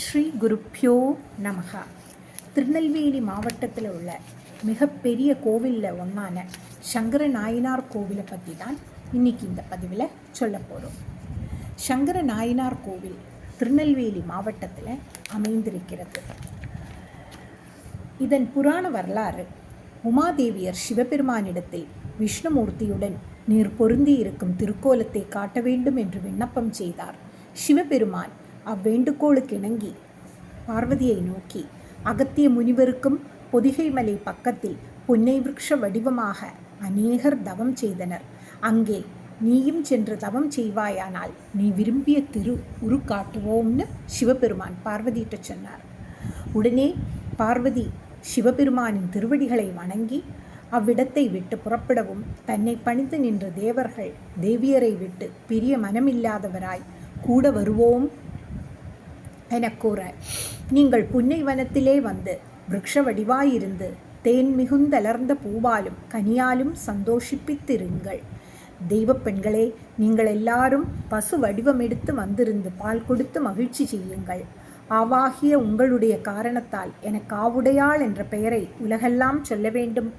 ஸ்ரீ குருப்பியோ நமகா திருநெல்வேலி மாவட்டத்தில் உள்ள மிகப்பெரிய கோவிலில் ஒன்றான சங்கர நாயனார் கோவிலை பற்றி தான் இன்னைக்கு இந்த பதிவில் சொல்ல போகிறோம் சங்கர நாயனார் கோவில் திருநெல்வேலி மாவட்டத்தில் அமைந்திருக்கிறது. இதன் புராண வரலாறு உமாதேவியர் சிவபெருமானிடத்தில் விஷ்ணுமூர்த்தியுடன் நீர் பொருந்தி இருக்கும் திருக்கோலத்தை காட்ட வேண்டும் என்று விண்ணப்பம் செய்தார் சிவபெருமான். அவ்வேண்டுகோளுக்கு இணங்கி பார்வதியை நோக்கி அகத்திய முனிவருக்கும் பொதிகை மலை பக்கத்தில் பொன்னை விரக்ஷ வடிவமாக அநேகர் தவம் செய்தனர். அங்கே நீயும் சென்று தவம் செய்வாயானால் நீ விரும்பிய திரு உரு காட்டுவோம்னு சிவபெருமான் பார்வதியிட்ட சொன்னார். உடனே பார்வதி சிவபெருமானின் திருவடிகளை வணங்கி அவ்விடத்தை விட்டு புறப்படவும் தன்னை பணிந்து நின்ற தேவர்கள் தேவியரை விட்டு பிரிய மனமில்லாதவராய் கூட வருவோம் எனக் கூற நீங்கள் புன்னைவனத்திலே வந்து விரக்ஷ வடிவாயிருந்து தேன் மிகுந்தலர்ந்த பூவாலும் கனியாலும் சந்தோஷிப்பித்திருங்கள். தெய்வப்பெண்களே நீங்கள் எல்லாரும் பசு வடிவமெடுத்து வந்திருந்து பால் கொடுத்து மகிழ்ச்சி செய்யுங்கள். ஆவாகிய உங்களுடைய காரணத்தால் எனக்கு ஆவுடையாள் என்ற பெயரை உலகெல்லாம் சொல்ல வேண்டும்.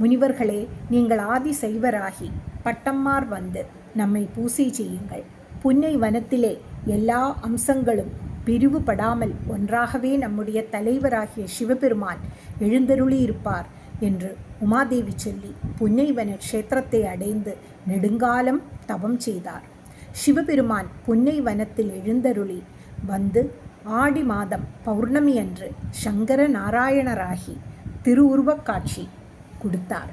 முனிவர்களே நீங்கள் ஆதி செய்வராகி பட்டம்மார் வந்து நம்மை பூசை செய்யுங்கள். புன்னை வனத்திலே எல்லா அம்சங்களும் பிரிவுபடாமல் ஒன்றாகவே நம்முடைய தலைவராகிய சிவபெருமான் எழுந்தருளியிருப்பார் என்று உமாதேவி சொல்லி புன்னைவன க்ஷேத்திரத்தை அடைந்து நெடுங்காலம் தவம் செய்தார். சிவபெருமான் புன்னை வனத்தில் எழுந்தருளி வந்து ஆடி மாதம் பௌர்ணமி அன்று சங்கர நாராயணராகி திருவுருவக் காட்சி கொடுத்தார்.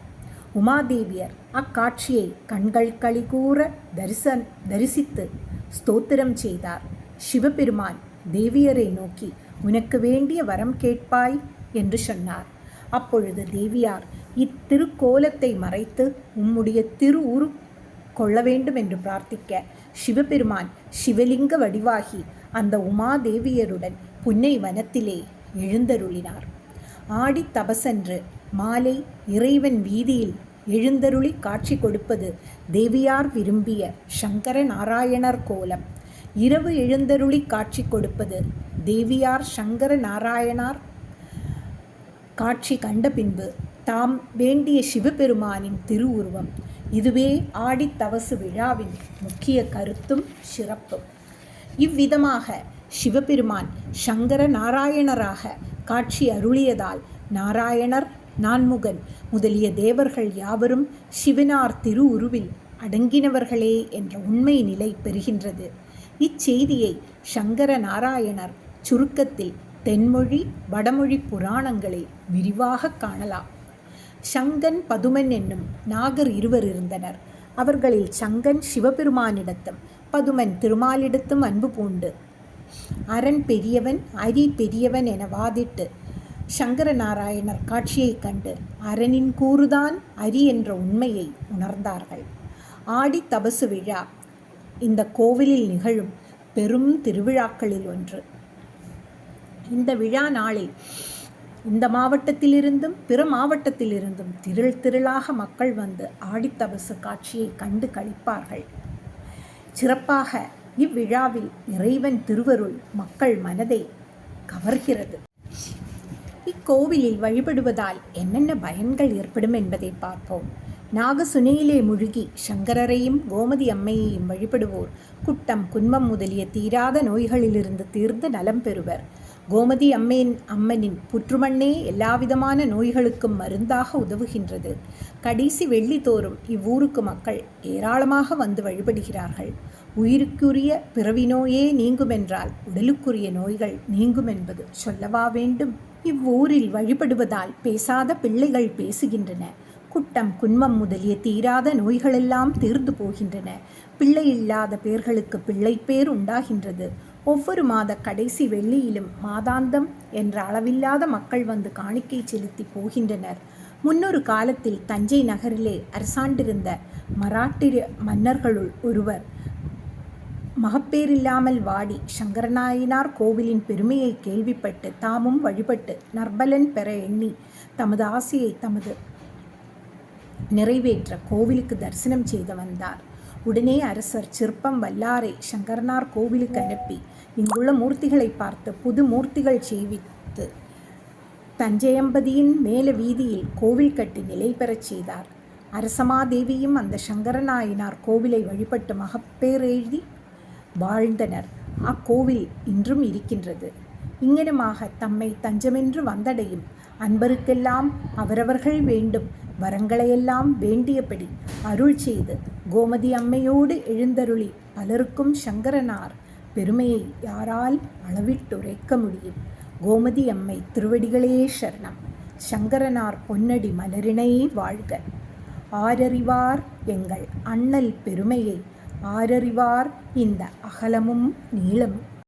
உமாதேவியர் அக்காட்சியை கண்கள் களிகூற தரிசன் தரிசித்து ஸ்தோத்திரம் செய்தார். சிவபெருமான் தேவியரை நோக்கி உனக்கு வேண்டிய வரம் கேட்பாய் என்று சொன்னார். அப்பொழுது தேவியார் இத்திருக்கோலத்தை மறைத்து உம்முடைய திரு உரு கொள்ள வேண்டும் என்று பிரார்த்திக்க சிவபெருமான் சிவலிங்க வடிவாகி அந்த உமாதேவியருடன் புன்னை வனத்திலே எழுந்தருளினார். ஆடி தபசன்று மாலை இறைவன் வீதியில் எழுந்தருளி காட்சி கொடுப்பது தேவியார் விரும்பிய சங்கர நாராயணர் கோலம். இரவு எழுந்தருளி காட்சி கொடுப்பது. தேவியார் சங்கர நாராயணார் காட்சி கண்ட பின்பு தாம் வேண்டிய சிவபெருமானின் திருவுருவம். இதுவே ஆடித்தவசு விழாவின் முக்கிய கருத்தும் சிறப்பும். இவ்விதமாக சிவபெருமான் சங்கர நாராயணராக காட்சி அருளியதால் நாராயணர் நான்முகன் முதலிய தேவர்கள் யாவரும் சிவனார் திருவுருவில் அடங்கினவர்களே என்ற உண்மை நிலை பெறுகின்றது. இச்செய்தியை சங்கர நாராயணர் சுருக்கத்தில் தென்மொழி வடமொழி புராணங்களில் விரிவாக காணலாம். சங்கன் பதுமன் என்னும் நாகர் இருவர் இருந்தனர். அவர்களில் சங்கன் சிவபெருமானிடத்தும் பதுமன் திருமாலிடத்தும் அன்பு பூண்டு. அரண் பெரியவன் அரி பெரியவன் என வாதிட்டு சங்கர நாராயணர் காட்சியைக் கண்டு அரணின் கூறுதான் அரி என்ற உண்மையை உணர்ந்தார்கள். ஆடி தபசு விழா இந்த கோவிலில் நிகழும் பெரும் திருவிழாக்களில் ஒன்று. இந்த விழா நாளில் இந்த மாவட்டத்திலிருந்தும் பிற மாவட்டத்திலிருந்தும் திரள் திரளாக மக்கள் வந்து ஆடித்தபசு காட்சியை கண்டு கழிப்பார்கள் சிறப்பாக இவ்விழாவில் இறைவன் திருவருள் மக்கள் மனதை கவர்கிறது. இக்கோவிலில் வழிபடுவதால் என்னென்ன பயன்கள் ஏற்படும் என்பதை பார்ப்போம். நாகசுனையிலே முழுகி சங்கரரையும் கோமதி அம்மையையும் வழிபடுவோர். குட்டம் குன்மம் முதலிய தீராத நோய்களிலிருந்து தீர்ந்து நலம் பெறுவர். கோமதி அம்மையின் அம்மனின் புற்றுமண்ணே எல்லாவிதமான நோய்களுக்கும் மருந்தாக உதவுகின்றது. கடைசி வெள்ளி தோறும் இவ்வூருக்கு மக்கள் ஏராளமாக வந்து வழிபடுகிறார்கள். உயிருக்குரிய பிறவி நோயே நீங்குமென்றால் உடலுக்குரிய நோய்கள் நீங்கும் என்பது சொல்லவா வேண்டும்? இவ்வூரில் வழிபடுவதால் பேசாத பிள்ளைகள் பேசுகின்றன. குட்டம் குன்மம் முதலிய தீராத நோய்களெல்லாம் தீர்ந்து போகின்றன. பிள்ளை இல்லாத பேர்களுக்கு பிள்ளைப்பேர் உண்டாகின்றது. ஒவ்வொரு மாத கடைசி வெள்ளியிலும் மாதாந்தம் என்ற அளவில்லாத மக்கள் வந்து காணிக்கை செலுத்தி போகின்றனர். முன்னொரு காலத்தில் தஞ்சை நகரிலே அரசாண்டிருந்த மராட்டிய மன்னர்களுள் ஒருவர் மகப்பேரில்லாமல் வாடி சங்கரநாயனார் கோவிலின் பெருமையை கேள்விப்பட்டு தாமும் வழிபட்டு நர்பலன் பெற எண்ணி தமது ஆசையை தமது நிறைவேற்ற கோவிலுக்கு தரிசனம் செய்து வந்தார். உடனே அரசர் சிற்பம் வல்லாரை சங்கர்னார் கோவிலுக்கு அனுப்பி இங்குள்ள மூர்த்திகளை பார்த்து புது மூர்த்திகள் செய்வித்து தஞ்சையம்பதியின் மேல வீதியில் கோவில் கட்டி நிலை பெறச் செய்தார். அரசமாதேவியும் அந்த சங்கரநாயனார் கோவிலை வழிபட்டு மகப்பேர் எழுதி வாழ்ந்தனர். அக்கோவில் இன்றும் இருக்கின்றது. இங்கனமாக தம்மை தஞ்சமென்று வந்தடையும் அன்பருக்கெல்லாம் அவரவர்கள் வேண்டும் வரங்களையெல்லாம் வேண்டியபடி அருள் செய்து கோமதி அம்மையோடு எழுந்தருளி பலருக்கும் சங்கரனார் பெருமையை யாரால் அளவிட்டுரைக்க முடியும் கோமதி அம்மை திருவடிகளே சரணம் சங்கரனார் பொன்னடி மலரினை வாழ்க ஆரறிவார் எங்கள் அண்ணல் பெருமையை ஆரறிவார் இந்த அகலமும் நீளமும்